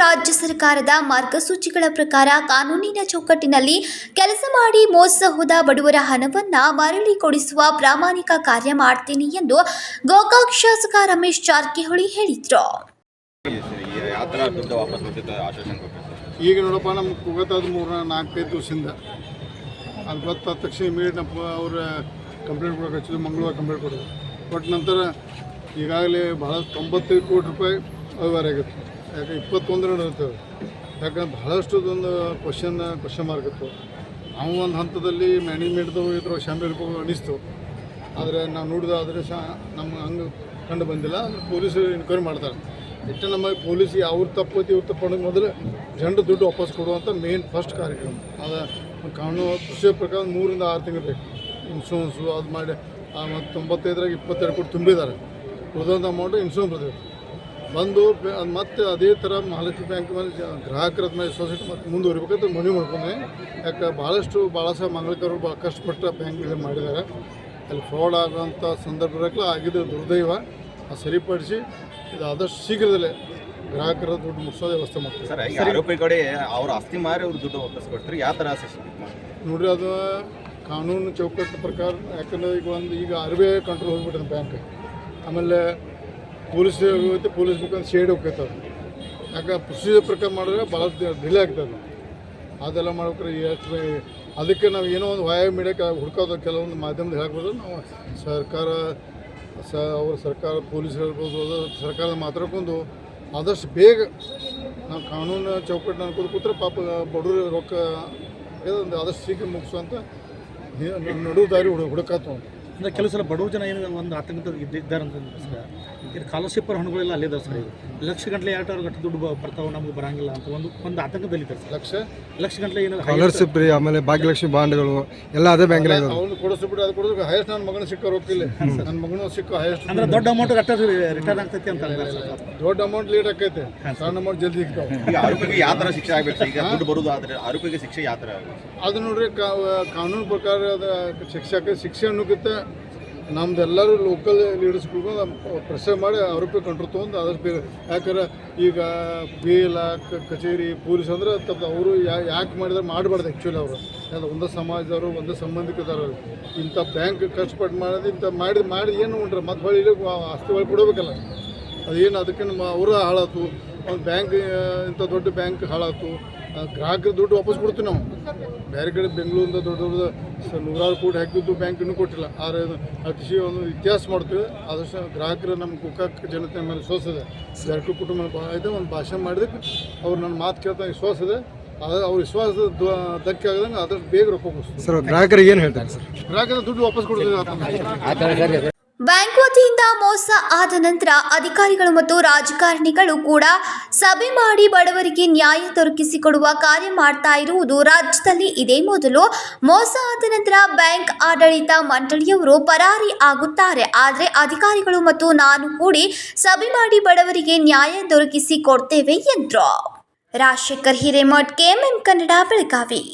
ರಾಜ್ಯ ಸರ್ಕಾರದ ಮಾರ್ಗಸೂಚಿಗಳ ಪ್ರಕಾರ ಕಾನೂನಿನ ಚೌಕಟ್ಟಿನಲ್ಲಿ ಕೆಲಸ ಮಾಡಿ ಮೋಸ ಹೋದ ಬಡವರ ಹಣವನ್ನ ಮರಳಿ ಕೊಡಿಸುವ ಪ್ರಾಮಾಣಿಕ ಕಾರ್ಯ ಮಾಡ್ತೀನಿ ಎಂದು ಗೋಕಾಕ್ ಶಾಸಕ ರಮೇಶ್ ಜಾರಕಿಹೊಳಿ ಹೇಳಿದ್ರು. ಈಗ ನೋಡಪ್ಪ ನಮ್ಗೆ ಗೊತ್ತಾದ ನಾಲ್ಕೈದು ದಿವಸದಿಂದ. ಅದು ಗೊತ್ತಾದ ತಕ್ಷಣ ಇಮಿಡಿಯೇಟ್ ನಮ್ಮ ಅವ್ರ ಕಂಪ್ಲೇಂಟ್ ಕೊಡೋಕೆ ಹಚ್ಚಿದ್ರು, ಮಂಗಳವಾರ ಕಂಪ್ಲೇಂಟ್ ಕೊಡೋದು. ಬಟ್ ನಂತರ ಈಗಾಗಲೇ ಭಾಳ ತೊಂಬತ್ತೈದು ಕೋಟಿ ರೂಪಾಯಿ ವ್ಯವಹಾರ ಆಗಿತ್ತು ಯಾಕೆ ಇಪ್ಪತ್ತೊಂದರ ಇರ್ತವೆ ಯಾಕಂದ್ರೆ ಬಹಳಷ್ಟು ಒಂದು ಕ್ವಶನ್ ಕ್ವಶನ್ ಮಾರ್ಕ್ ಇತ್ತು. ನಾವು ಒಂದು ಹಂತದಲ್ಲಿ ಮ್ಯಾನೇಜ್ಮೆಂಟ್ದವು ಇದ್ರ ಶಾಮಿಲ್ ಅನಿಸ್ತು. ಆದರೆ ನಾವು ನೋಡಿದ ಆದರೆ ಸಹ ನಮ್ಮ ಹಂಗೆ ಕಂಡು ಬಂದಿಲ್ಲ. ಅಂದರೆ ಪೊಲೀಸರು ಎನ್ಕ್ವೈರಿ ಮಾಡ್ತಾರೆ. ಇಟ್ಟು ನಮ್ಮ ಪೊಲೀಸ್ ಅವ್ರು ತಪ್ಪೈತಿ ಇವ್ರು ತಪ್ಪು ಮೊದಲು ಜನರು ದುಡ್ಡು ವಾಪಸ್ ಕೊಡುವಂಥ ಮೇನ್ ಫಸ್ಟ್ ಕಾರ್ಯಕ್ರಮ. ಅದು ಕಾನೂನು ಕೃಷಿ ಪ್ರಕಾರ ಮೂರಿಂದ ಆರು ತಿಂಗಳು ಬೇಕು. ಇನ್ಶೂರೆನ್ಸು ಅದು ಮಾಡಿ ಮತ್ತು ತೊಂಬತ್ತೈದರಾಗ ಇಪ್ಪತ್ತೆರಡು ಕೋಟಿ ತುಂಬಿದ್ದಾರೆ. ಉಳಿದಂಥ ಅಮೌಂಟು ಇನ್ಶೂರೆನ್ಸ್ ಬರ್ತೈತೆ ಬಂದು ಮತ್ತೆ ಅದೇ ಥರ ಮಹಾಲಕ್ಷ್ಮಿ ಬ್ಯಾಂಕ್ ಮೇಲೆ ಗ್ರಾಹಕರ ಮೇಲೆ ಸೊಸೈಟಿ ಮತ್ತೆ ಮುಂದುವರಿಬೇಕಂತ ಮನವಿ ಮಾಡ್ಕೊಂಡೆ. ಯಾಕೆ ಭಾಳಷ್ಟು ಭಾಳ ಸಹ ಮಂಗಳಕರು ಭಾಳ ಕಷ್ಟಪಟ್ಟು ಬ್ಯಾಂಕ್ಗಳು ಮಾಡಿದ್ದಾರೆ. ಅಲ್ಲಿ ಫ್ರಾಡ್ ಆಗುವಂಥ ಸಂದರ್ಭದಲ್ಲಿ ಆಗಿದ್ದು ದುರ್ದೈವ. ಅದು ಸರಿಪಡಿಸಿ ಇದು ಆದಷ್ಟು ಶೀಘ್ರದಲ್ಲೇ ಗ್ರಾಹಕರ ದುಡ್ಡು ಮುಗಿಸೋ ವ್ಯವಸ್ಥೆ ಮಾಡ್ತಾರೆ ಸರ್ ಈ ಆರೋಪಿ ಕಡೆ ಅವ್ರ ಆಸ್ತಿ ಮಾರಿ ಅವ್ರು ದುಡ್ಡು ವಾಪಸ್ ಕೊಡ್ತಾರೆ ಯಾವ ಥರ ಆಸೆ ನೋಡಿರಿ ಅದು ಕಾನೂನು ಚೌಕಟ್ಟು ಪ್ರಕಾರ ಯಾಕಂದರೆ ಈಗ ಒಂದು ಈಗ ಆರ್ ಬಿ ಐ ಕಂಟ್ರೋಲ್ ಹೋಗ್ಬಿಟ್ಟಿದೆ ಬ್ಯಾಂಕ್. ಆಮೇಲೆ ಪೊಲೀಸ್ ಹೋಗುತ್ತೆ ಪೊಲೀಸ್ ಮುಖಾಂತರ ಶೇಡ್ ಹೋಗ್ತೈತೆ ಅದು ಯಾಕೆ ಪ್ರೊಸೀಜರ್ ಪ್ರಕಾರ ಮಾಡಿದ್ರೆ ಭಾಳ ಡಿಲೇ ಆಗ್ತದೆ. ಅದೆಲ್ಲ ಮಾಡ್ಬೇಕಾರೆ ಎಷ್ಟು ಅದಕ್ಕೆ ನಾವು ಏನೋ ಒಂದು ವಾಯ ಮೀಡಿಯಾಕ್ಕೆ ಹುಡ್ಕೋದು, ಕೆಲವೊಂದು ಮಾಧ್ಯಮದಲ್ಲಿ ಹೇಳ್ಬೋದು, ನಾವು ಸರ್ಕಾರ, ಸ, ಅವ್ರ ಸರ್ಕಾರ ಪೊಲೀಸ್ ಹೇಳ್ಬೋದು, ಅದು ಸರ್ಕಾರದ ಮಾತಾಡ್ಕೊಂಡು ಆದಷ್ಟು ಬೇಗ ನಾವು ಕಾನೂನು ಚೌಕಟ್ಟು ಅನ್ಕೊಂಡು ಕೂತ್ರೆ ಪಾಪ ಬಡವರು ರೊಕ್ಕ ಆದಷ್ಟು ಶೀಘ್ರ ಮುಗಿಸುವಂತ ನಡು ದಾರಿ ಹುಡು, ಹುಡುಕಾತು ಅಂದ್ರೆ ಕೆಲವು ಸಲ ಬಡವ ಜನ ಏನು ಒಂದು ಆತಂಕದ ಇದ್ದಾರೆ ಅಂತ ಸರ್ ಇದು ಸ್ಕಾಲರ್ಶಿಪ್ ಹಣಗಳೆಲ್ಲ ಅಲ್ಲೇ ಇದಾವೆ ಸರ್ ಈಗ. ಲಕ್ಷ ಗಂಟಲೆ ಎರಡು ಗಂಟೆ ದುಡ್ಡು ಬರ್ತಾವೆ ನಮಗೆ ಬರಂಗಿಲ್ಲ ಅಂತ ಒಂದು ಒಂದು ಆತಂಕದಲ್ಲಿ ಇದ್ದಾರೆ ಸರ್. ಲಕ್ಷ? ಲಕ್ಷ ಗಂಟಲೆ ಏನು ಸ್ಕಾಲರ್ಶಿಪ್ ರೀ ಆಮೇಲೆ ಭಾಗ್ಯಲಕ್ಷ್ಮಿ ಬಾಂಡ್ಗಳು ಎಲ್ಲ ಅದೇ ಬ್ಯಾಂಕ್ನಾಗ ಅವ್ರು ಅವ್ನು ಕೊಡಿಸ್ಬಿಟ್ಟು ಅದು ಕೊಡೋದು ಹೈಯೆಸ್ಟ್ ನನ್ನ ಮಗನ ಸಿಕ್ಕ ರೊಕ್ಕಿಲ್ಲ ನನ್ನ ಮಗನ ಸಿಕ್ಕ ಹೈಯೆಸ್ಟ್ ಅಂದ್ರೆ ದೊಡ್ಡ ಅಮೌಂಟ್ ಕಟ್ಟೋದು ರಿಟರ್ನ್ ಆಗ್ತೈತಿ ಅಂತ ದೊಡ್ಡ ಅಮೌಂಟ್ ಲೇಟ್ ಆಕೈತೆ ಸಣ್ಣ ಅಮೌಂಟ್ ಜಲ್ದಿ ಸಿಗ್ತಾವೆ. ಈಗ ಆರೋಪಿಗೆ ಯಾವ ಥರ ಶಿಕ್ಷೆ ಆಗಬೇಕು ಈಗ ದುಡ್ಡು ಬರೋದು ಆದರೆ ಆರೋಪಿಗೆ ಶಿಕ್ಷೆ ಯಾವ ಥರ ಆಗ್ಬೇಕು ಅದು ನೋಡ್ರಿ ಕಾ- ಕಾನೂನು ಪ್ರಕಾರ ಅದು ಶಿಕ್ಷಕ ಶಿಕ್ಷೆ ಅನ್ನೋಕ್ಕಿಂತ ನಮ್ದು ಎಲ್ಲರೂ ಲೋಕಲ್ ಲೀಡರ್ಸ್ಗಳು ಪ್ರೆಷರ್ ಮಾಡಿ ಆರೋಪಿ ಕಂಟ್ರೋಲ್ ತೊಗೊಂಡು ಆದಷ್ಟು ಬೇರೆ ಯಾಕಂದ್ರೆ ಈಗ ಬೇಲ ಕಚೇರಿ ಪೊಲೀಸ್ ಅಂದ್ರೆ ತಪ್ಪು ಅವರು ಯಾಕೆ ಮಾಡಿದ್ರೆ ಮಾಡಬಾರ್ದು ಆ್ಯಕ್ಚುಲಿ ಅವರು. ಯಾಕಂದ್ರೆ ಒಂದೇ ಸಮಾಜದವರು ಒಂದೇ ಸಂಬಂಧಿಕದವರು. ಇಂಥ ಬ್ಯಾಂಕ್ ಕಷ್ಟಪಟ್ಟು ಮಾಡೋದು ಇಂಥ ಮಾಡಿ ಮಾಡಿ ಏನು ಉಂಟ್ರೆ ಮತ್ತೆ ಹೊಳಿ ಆಸ್ತಿ ಒಳಗೆ ಕೊಡಬೇಕಲ್ಲ. ಅದೇನು ಅದಕ್ಕೆ ಅವರು ಹಾಳಾತು. ಒಂದು ಬ್ಯಾಂಕ್ ಇಂಥ ದೊಡ್ಡ ಬ್ಯಾಂಕ್ ಹಾಳಾತು. ಆ, ಗ್ರಾಹಕರ ದುಡ್ಡು ವಾಪಸ್ ಕೊಡ್ತೀವಿ ನಾವು. ಬೇರೆ ಕಡೆ ಬೆಂಗಳೂರಿಂದ ದೊಡ್ಡ ದೊಡ್ಡ ಸ- ನೂರಾರು ಕೋಟಿ ಹಾಕಿದ್ದು ಬ್ಯಾಂಕ್ ಇನ್ನೂ ಕೊಟ್ಟಿಲ್ಲ. ಆದರೆ ಕೃಷಿ ಅತಿಶಯ ಒಂದು ಇತಿಹಾಸ ಮಾಡ್ತೀವಿ. ಆದಷ್ಟು ಗ್ರಾಹಕರು ನಮ್ಮ ಕುಕ್ಕ ಜನತೆ ಮೇಲೆ ವಿಶ್ವಾಸ ಇದೆ. ಜಾರಕಿಹೊಳಿ ಕುಟುಂಬ ಭಾಳ ಇದೆ. ಒಂದು ಭಾಷಣ ಮಾಡಿದಕ್ಕೆ ಅವ್ರು ನನ್ನ ಮಾತು ಕೇಳ್ತಾ ವಿಶ್ವಾಸ ಇದೆ. ಅದು ಅವ್ರ ವಿಶ್ವಾಸದ ಧಕ್ಕೆ ಆಗದಂಗೆ ಆದಷ್ಟು ಬೇಗ ರೊಕ್ಕ ಸರ್ ಗ್ರಾಹಕರಿಗೆ ಏನು ಹೇಳ್ತಾರೆ ಸರ್? ಗ್ರಾಹಕರ ದುಡ್ಡು ವಾಪಸ್ ಕೊಡ್ತೀವಿ. ಮೋಸ ಆದ ನಂತರ ಅಧಿಕಾರಿಗಳು ಮತ್ತು ರಾಜಕಾರಣಿಗಳು ಕೂಡ ಸಭೆ ಮಾಡಿ ಬಡವರಿಗೆ ನ್ಯಾಯ ದೊರಕಿಸಿಕೊಡುವ ಕಾರ್ಯ ಮಾಡ್ತಾ ಇರುವುದು ರಾಜ್ಯದಲ್ಲಿ ಇದೇ ಮೊದಲು. ಮೋಸ ಆದ ನಂತರ ಬ್ಯಾಂಕ್, ಆಡಳಿತ ಮಂಡಳಿಯವರು ಪರಾರಿ ಆಗುತ್ತಾರೆ. ಆದರೆ ಅಧಿಕಾರಿಗಳು ಮತ್ತು ನಾನು ಕೂಡಿ ಸಭೆ ಮಾಡಿ ಬಡವರಿಗೆ ನ್ಯಾಯ ದೊರಕಿಸಿ ಕೊಡ್ತೇವೆ ಎಂದರು. ರಾಜಶೇಖರ್ ಹಿರೇಮಠ್, ಕೆಎಂಎಂ ಕನ್ನಡ ಬೆಳಗಾವಿ.